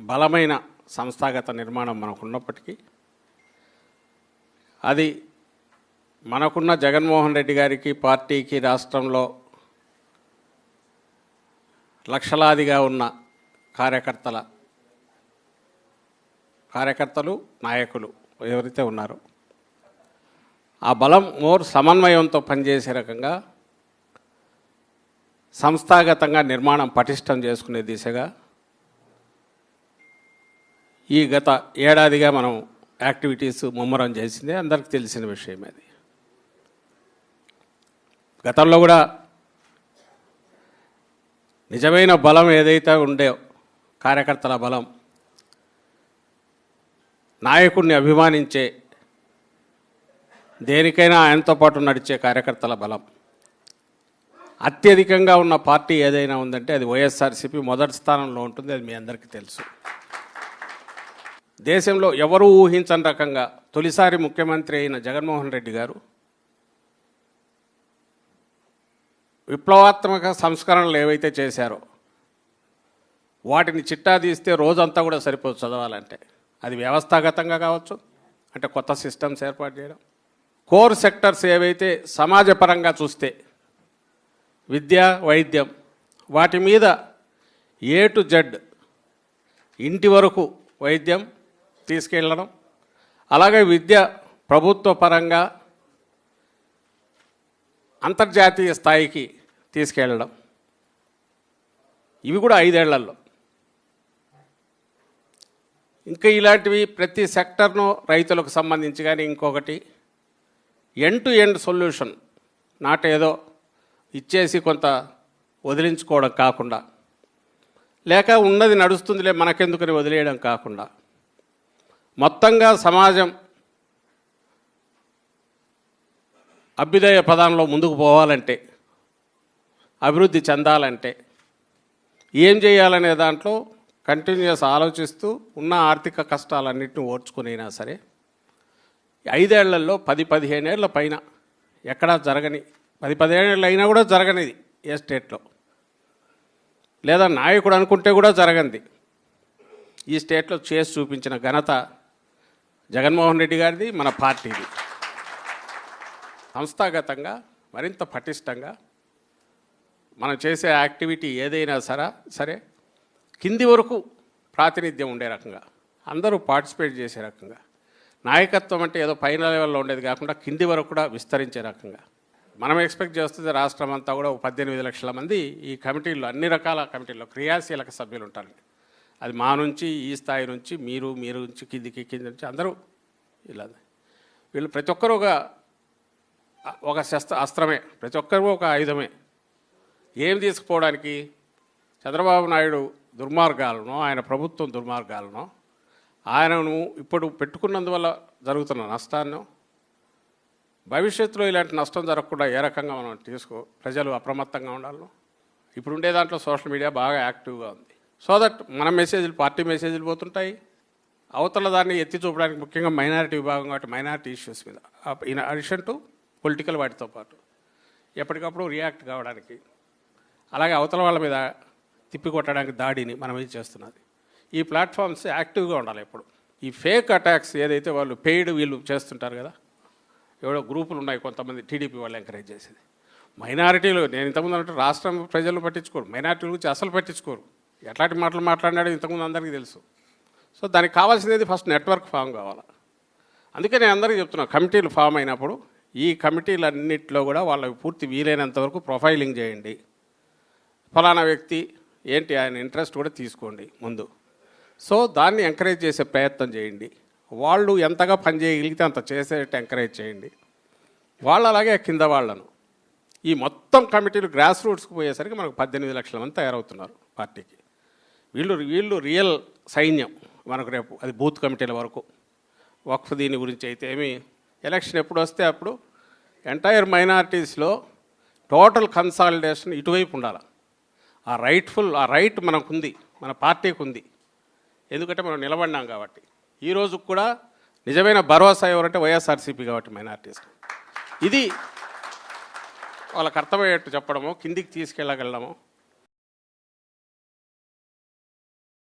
బలమైన సంస్థాగత నిర్మాణం మనకు ఉన్నప్పటికీ అది మనకున్న జగన్మోహన్ రెడ్డి గారికి పార్టీకి రాష్ట్రంలో లక్షలాదిగా ఉన్న కార్యకర్తల కార్యకర్తలు నాయకులు ఎవరైతే ఉన్నారో ఆ బలం మోర్ సమన్వయంతో పనిచేసే రకంగా సంస్థాగతంగా నిర్మాణం పటిష్టం చేసుకునే దిశగా ఈ గత ఏడాదిగా మనం యాక్టివిటీస్ ముమ్మరం చేసింది అందరికి తెలిసిన విషయం అది. గతంలో కూడా నిజమైన బలం ఏదైతే ఉండే కార్యకర్తల బలం నాయకుడిని అభిమానించే దేనికైనా ఆయనతో పాటు నడిచే కార్యకర్తల బలం. అత్యధికంగా ఉన్న పార్టీ ఏదైనా ఉందంటే అది వైఎస్ఆర్సీపీ మొదటి స్థానంలో ఉంటుంది అది మీ అందరికీ తెలుసు. దేశంలో ఎవరూ ఊహించని రకంగా తొలిసారి ముఖ్యమంత్రి అయిన జగన్మోహన్ రెడ్డి గారు విప్లవాత్మక సంస్కరణలు ఏవైతే చేశారో వాటిని చిట్టా తీస్తే రోజంతా కూడా సరిపోదు చదవాలంటే. అది వ్యవస్థాగతంగా కావచ్చు అంటే కొత్త సిస్టమ్స్ ఏర్పాటు చేయడం. కోర్ సెక్టర్స్ ఏవైతే సమాజపరంగా చూస్తే విద్య వైద్యం వాటి మీద ఏ టు జెడ్ ఇంటి వరకు వైద్యం తీసుకెళ్ళడం అలాగే విద్య ప్రభుత్వ పరంగా అంతర్జాతీయ స్థాయికి తీసుకెళ్ళడం ఇవి కూడా ఐదేళ్ళలో. ఇంకా ఇలాంటివి ప్రతి సెక్టర్ను రైతులకు సంబంధించి కానీ ఇంకొకటి end to end solution not ఏదో ఇచ్చేసి కొంత వదిలించుకోవడం కాకుండా లేక ఉన్నది నడుస్తుందిలే మనకెందుకని వదిలేయడం కాకుండా మొత్తంగా సమాజం అభ్యుదయ పదంలో ముందుకు పోవాలంటే అభివృద్ధి చెందాలంటే ఏం చేయాలనే దాంట్లో కంటిన్యూస్ ఆలోచిస్తూ ఉన్న ఆర్థిక కష్టాలన్నింటినీ ఓర్చుకునైనా సరే ఐదేళ్ళలో పది పదిహేనేళ్ళ పైన ఎక్కడా జరగని పది పదిహేనేళ్ళు అయినా కూడా జరగనిది ఏ స్టేట్లో. లేదా నాయకుడు అనుకుంటే కూడా జరగంది ఈ స్టేట్లో చేసి చూపించిన ఘనత జగన్మోహన్ రెడ్డి గారిది మన పార్టీది. సంస్థాగతంగా మరింత పటిష్టంగా మనం చేసే యాక్టివిటీ ఏదైనా సరే సరే కింది వరకు ప్రాతినిధ్యం ఉండే రకంగా అందరూ పార్టిసిపేట్ చేసే రకంగా నాయకత్వం అంటే ఏదో పైన లెవెల్లో ఉండేది కాకుండా కింది వరకు కూడా విస్తరించే రకంగా. మనం ఎక్స్పెక్ట్ చేస్తుంది రాష్ట్రం అంతా కూడా పద్దెనిమిది లక్షల మంది ఈ కమిటీల్లో అన్ని రకాల కమిటీల్లో క్రియాశీలక సభ్యులు ఉంటారండి. అది మా నుంచి ఈ స్థాయి నుంచి మీరు మీరు నుంచి కిందికి కింది నుంచి అందరూ ఇలా. వీళ్ళు ప్రతి ఒక్కరు ఒక ఒక శస్త్ర అస్త్రమే. ప్రతి ఒక్కరు ఒక ఆయుధమే. ఏం తీసుకుపోవడానికి? చంద్రబాబు నాయుడు దుర్మార్గాలను ఆయన ప్రభుత్వం దుర్మార్గాలను ఆయనను ఇప్పుడు పెట్టుకున్నందువల్ల జరుగుతున్న నష్టాన్ని భవిష్యత్తులో ఇలాంటి నష్టం జరగకుండా ఏ రకంగా మనం తీసుకో ప్రజలు అప్రమత్తంగా ఉండాలి ఇప్పుడు ఉండే దాంట్లో సోషల్ మీడియా బాగా యాక్టివ్గా ఉంది. సో దట్ మన మెసేజ్లు పార్టీ మెసేజ్లు పోతుంటాయి. అవతల దాన్ని ఎత్తి చూపడానికి ముఖ్యంగా మైనారిటీ విభాగం కాబట్టి మైనారిటీ ఇష్యూస్ మీద. ఇన్ అడిషన్ టు పొలిటికల్ వాటితో పాటు. ఎప్పటికప్పుడు రియాక్ట్ కావడానికి. అలాగే అవతల వాళ్ళ మీద తిప్పికొట్టడానికి దాడిని మనం ఇది చేస్తున్నది. ఈ ప్లాట్ఫామ్స్ యాక్టివ్గా ఉండాలి ఎప్పుడు. ఈ ఫేక్ అటాక్స్ ఏదైతే వాళ్ళు పెయిడ్ వీళ్ళు చేస్తుంటారు కదా ఎవడో గ్రూపులు ఉన్నాయి కొంతమంది టీడీపీ వాళ్ళు ఎంకరేజ్ చేసేది. మైనారిటీలు నేను ఇంతకుముందు అంటే రాష్ట్రం ప్రజలు పట్టించుకోరు. మైనారిటీల గురించి అసలు పట్టించుకోరు. ఎట్లాంటి మాటలు మాట్లాడినాడో ఇంతకుముందు అందరికీ తెలుసు. సో దానికి కావాల్సినది ఫస్ట్ నెట్వర్క్ ఫామ్ కావాలి. అందుకే నేను అందరికీ చెప్తున్నా కమిటీలు ఫామ్ అయినప్పుడు ఈ కమిటీలన్నింటిలో కూడా వాళ్ళకి పూర్తి వీలైనంత వరకు ప్రొఫైలింగ్ చేయండి. ఫలానా వ్యక్తి ఏంటి ఆయన ఇంట్రెస్ట్ కూడా తీసుకోండి ముందు. సో దాన్ని ఎంకరేజ్ చేసే ప్రయత్నం చేయండి. వాళ్ళు ఎంతగా పని చేయగలిగితే అంత చేసేటట్టు ఎంకరేజ్ చేయండి. వాళ్ళు అలాగే కింద వాళ్ళను. ఈ మొత్తం కమిటీలు గ్రాస్ రూట్స్కి పోయేసరికి మనకు పద్దెనిమిది లక్షల మంది తయారవుతున్నారు పార్టీకి. వీళ్ళు వీళ్ళు రియల్ సైన్యం మనకు రేపు అది బూత్ కమిటీల వరకు. వక్ఫ్ దీని గురించి అయితే ఏమి ఎలక్షన్ ఎప్పుడు వస్తే అప్పుడు ఎంటైర్ మైనారిటీస్లో టోటల్ కన్సాలిడేషన్ ఇటువైపు ఉండాలి. ఆ రైట్ఫుల్ ఆ రైట్ మనకుంది మన పార్టీకి ఉంది ఎందుకంటే మనం నిలబడినాం కాబట్టి. ఈ రోజు కూడా నిజమైన భరోసా ఎవరంటే వైఎస్ఆర్సీపీ కాబట్టి మైనార్టీస్. ఇది వాళ్ళకి అర్థమయ్యేట్టు చెప్పడము కిందికి తీసుకెళ్ళగలము